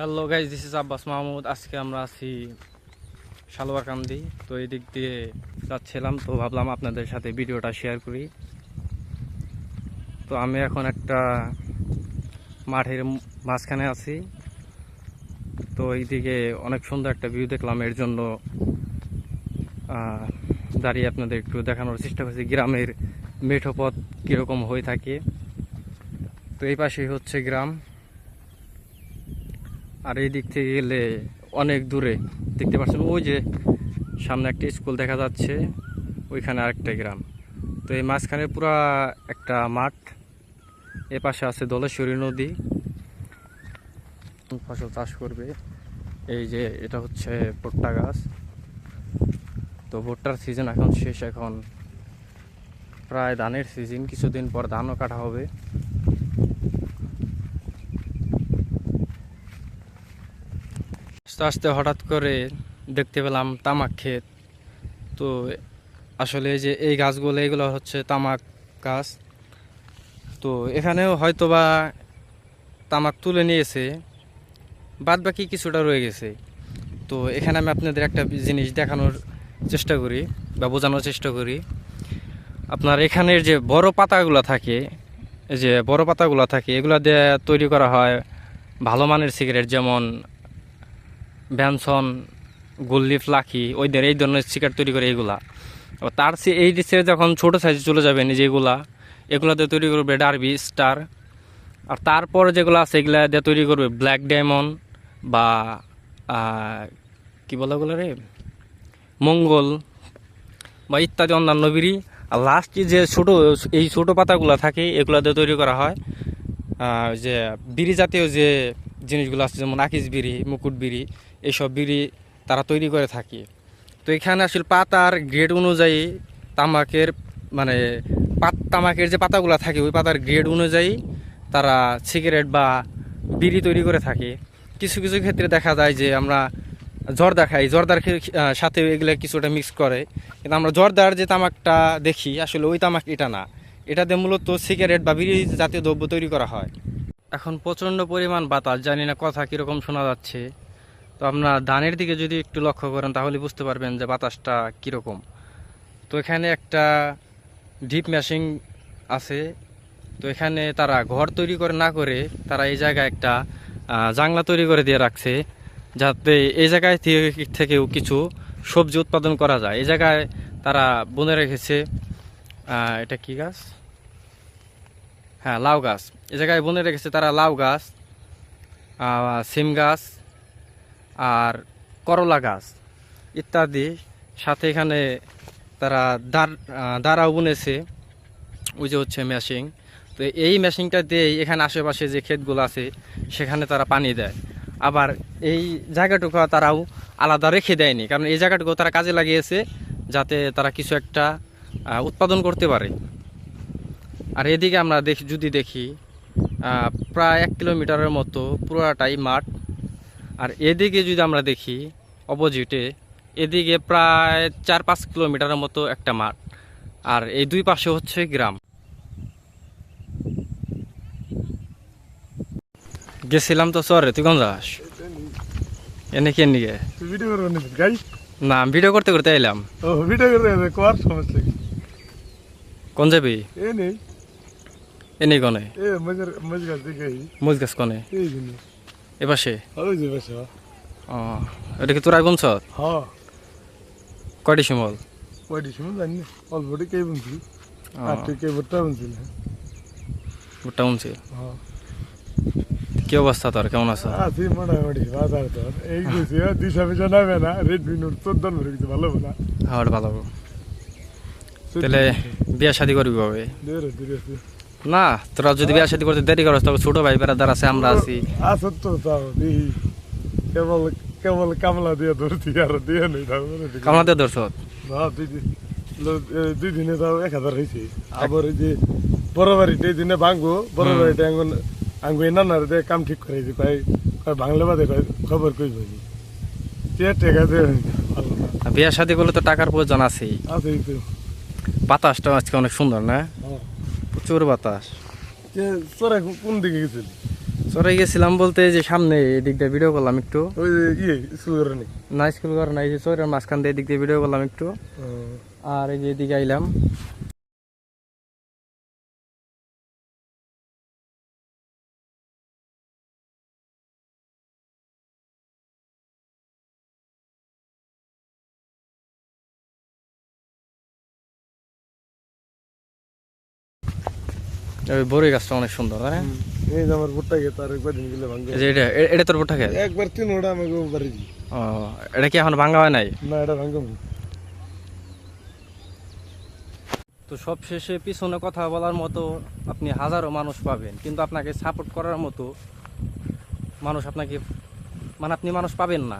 Hello guys this is Abbas Mahmud আজকে আমরা আছি সালোয়ারকান্দি তো এই দিক দিয়ে যাচ্ছিলাম তো ভাবলাম আপনাদের সাথে ভিডিওটা শেয়ার করি তো আমি এখন একটা মাঠের মাঝখানে আছি তো এইদিকে অনেক সুন্দর একটা ভিউ দেখলাম এর জন্য দাঁড়িয়ে আপনাদের একটু দেখানোর চেষ্টা করছি গ্রামের মেঠো পথ কীরকম হয়ে থাকে। তো এই পাশেই হচ্ছে গ্রাম। আর এই দিক থেকে গেলে অনেক দূরে। দেখতে পাচ্ছেন, ওই যে সামনে একটা স্কুল দেখা যাচ্ছে, ওইখানে আরেকটা গ্রাম। তো এই মাঝখানে পুরা একটা মাঠ, এ পাশে আছে দলেশ্বরী নদী। ফসল চাষ করবে। এই যে এটা হচ্ছে ভুট্টা গাছ। তো ভুট্টার সিজন এখন শেষ, এখন প্রায় ধানের সিজন কিছুদিন পর ধানও কাটা হবে। আস্তে আস্তে হঠাৎ করে দেখতে পেলাম তামাক ক্ষেত। তো আসলে যে এই গাছগুলো, এগুলো হচ্ছে তামাক গাছ। তো এখানেও হয়তোবা তামাক তুলে নিয়েছে বাদ বাকি কিছুটা রয়ে গেছে। তো এখানে আমি আপনাদের একটা জিনিস দেখানোর চেষ্টা করি বা বোঝানোর চেষ্টা করি। আপনার এখানের যে বড় পাতাগুলো থাকে যে বড় পাতাগুলো থাকে, এগুলো দিয়ে তৈরি করা হয় ভালো মানের সিগারেট, যেমন ব্যানসন গোল্লিফ লাকি ওইদের এই ধরনের সিগারেট তৈরি করে এইগুলা। তার সে এই ডিসে যখন ছোটো সাইজে চলে যাবেন যেগুলা এগুলাতে তৈরি করবে ডারবি, স্টার। আর তারপর যেগুলো আছে এগুলা দিয়ে তৈরি করবে ব্ল্যাক ডায়মন্ড বা কি বলে ওগুলো রে? মঙ্গল বা ইত্যাদি অন্যান্য বিড়ি। আর লাস্ট যে ছোটো, এই ছোটো পাতাগুলো থাকে, এগুলো দিয়ে তৈরি করা হয়। যে বিড়ি জাতীয় যে জিনিসগুলো আছে, যেমন আকিস বিড়ি, মুকুট বিড়ি, এইসব বিড়ি তারা তৈরি করে থাকে। তো এখানে আসলে পাতার গ্রেড অনুযায়ী তামাকের মানে পাত, তামাকের যে পাতাগুলো থাকে, ওই পাতার গ্রেড অনুযায়ী তারা সিগারেট বা বিড়ি তৈরি করে থাকে। কিছু কিছু ক্ষেত্রে দেখা যায় যে আমরা জর্দা খাই, জর্দার সাথে এগুলো কিছুটা মিক্স করে। কিন্তু আমরা জর্দার যে তামাকটা দেখি, আসলে ওই তামাক এটা না। এটাতে মূলত সিগারেট বা বিড়ি জাতীয় দ্রব্য তৈরি করা হয়। এখন প্রচণ্ড পরিমাণ বাতাস, জানি না কথা কীরকম শোনা যাচ্ছে। তো আপনার ধানের দিকে যদি একটু লক্ষ্য করেন, তাহলে বুঝতে পারবেন যে বাতাসটা কীরকম। তো এখানে একটা ডিপ মেশিন আছে। তো এখানে তারা ঘর তৈরি করে না করে, তারা এই জায়গায় একটা জাংলা তৈরি করে দিয়ে রাখছে, যাতে এই জায়গায় থেকেও কিছু সবজি উৎপাদন করা যায়। এই জায়গায় তারা বনে রেখেছে এটা কি গাছ? হ্যাঁ লাউ গাছ। এ জায়গায় বনে রেখেছে তারা লাউ গাছ সিম গাছ আর করলা গাছ ইত্যাদি। সাথে এখানে তারা আহ, দাঁড়াও বুনেছে ওই যে হচ্ছে মেশিন তো এই মেশিনটা দিয়ে এখানে আশেপাশে যে ক্ষেতগুলো আছে সেখানে তারা পানি দেয়। আবার এই জায়গাটুকু তারাও আলাদা রেখে দেয়নি কারণ এই জায়গাটুকু তারা কাজে লাগিয়েছে যাতে তারা কিছু একটা উৎপাদন করতে পারে। আর এদিকে আমরা দেখি যদি দেখি প্রায় এক কিলোমিটারের মতো পুরোটাই মাঠ। আর এদিকে যদি আমরা দেখি অপোজিটে এদিকে প্রায় চার পাঁচ কিলোমিটারের মতো একটা মাঠ। আর এই দুই পাশে হচ্ছে গ্রাম। গেছিলাম তো চরে তুই কোন যাস এনে কে নিয়ে তুই ভিডিও করবে না ভিডিও করতে করতে এলাম ও ভিডিও করবে কর সমস্যা কোন যাবি? এ নেই। এনে কনে? এ মজার মজা দেখে মুজ গাছ কনে? এই এ পাশে? ওই যে বসে ও এটা কি তোরাই বলছ হ্যাঁ। কয়টি শিমল? ওইটি শুনুন জানি না। অল্পটি কে বুনছি। আর কে ভুট্টা বুনছি না। ভুট্টা উনছে হ্যাঁ। কি অবস্থা তোর? কেমন আছো? আছি মোটামুটি বাজার তোর। এই গেছি দিশা পিছা নামে না। রেডমি নোট চোদ্দ ভরে কিছু ভালো না। হ্যাঁ ভালো। তাহলে বিয়া শাদি করবি কবে? না তোরা যদি বিয়া শাদি করতে দেরি করস তবে ছোট ভাই বেড়াদার আছে আমরা আছি। আছে তো তাও কেবল কেবল কামলা দিয়ে ধরছি আর দিয়ে নেই দেখি। কামনাতে ধরছ? না দুই দিন এ, তাও এক হাজার হয়েছে আবার এই যে বড় বাড়িতে এই দিনে ভাঙবো বড়। বাড়িতে আঙ্গুন আঙ্গু নানার দিয়ে কাম ঠিক করে দিই ভাই কয় ভাঙলে বাদে খবর কই ভাই টেকা দে বিয়া শাদি করলে তো টাকার প্রয়োজন আছেই। আছে এই তো। বাতাসটা আজকে অনেক সুন্দর না। প্রচুর বাতাস। যে কোন দিকে গেছিল? চরে গেছিলাম বলতে যে সামনে এদিক দিয়ে ভিডিও করলাম একটু। ওই যে ইয়ে স্কুল করে নি না স্কুল ঘর নাই যে চরের মাঝখান দিয়ে এদিক দিয়ে ভিডিও করলাম একটু। আর এই যে এদিকে আইলাম। ওই বড়ই গাছটা অনেক সুন্দর তাই এই যে আমার ভুট্টা গেছে আর একবার দিন গেলে ভাঙ্গে যে এটা এটা তোর বোটা খেয়ে একবার তিন ওটা আমাকে বাড়ি ও এটা কি এখন ভাঙ্গা হয় নাই? না এটা ভাঙ্গম তো সব শেষে পিছনে কথা বলার মতো আপনি হাজারো মানুষ পাবেন কিন্তু আপনাকে সাপোর্ট করার মতো মানুষ আপনাকে মানে আপনি মানুষ পাবেন না।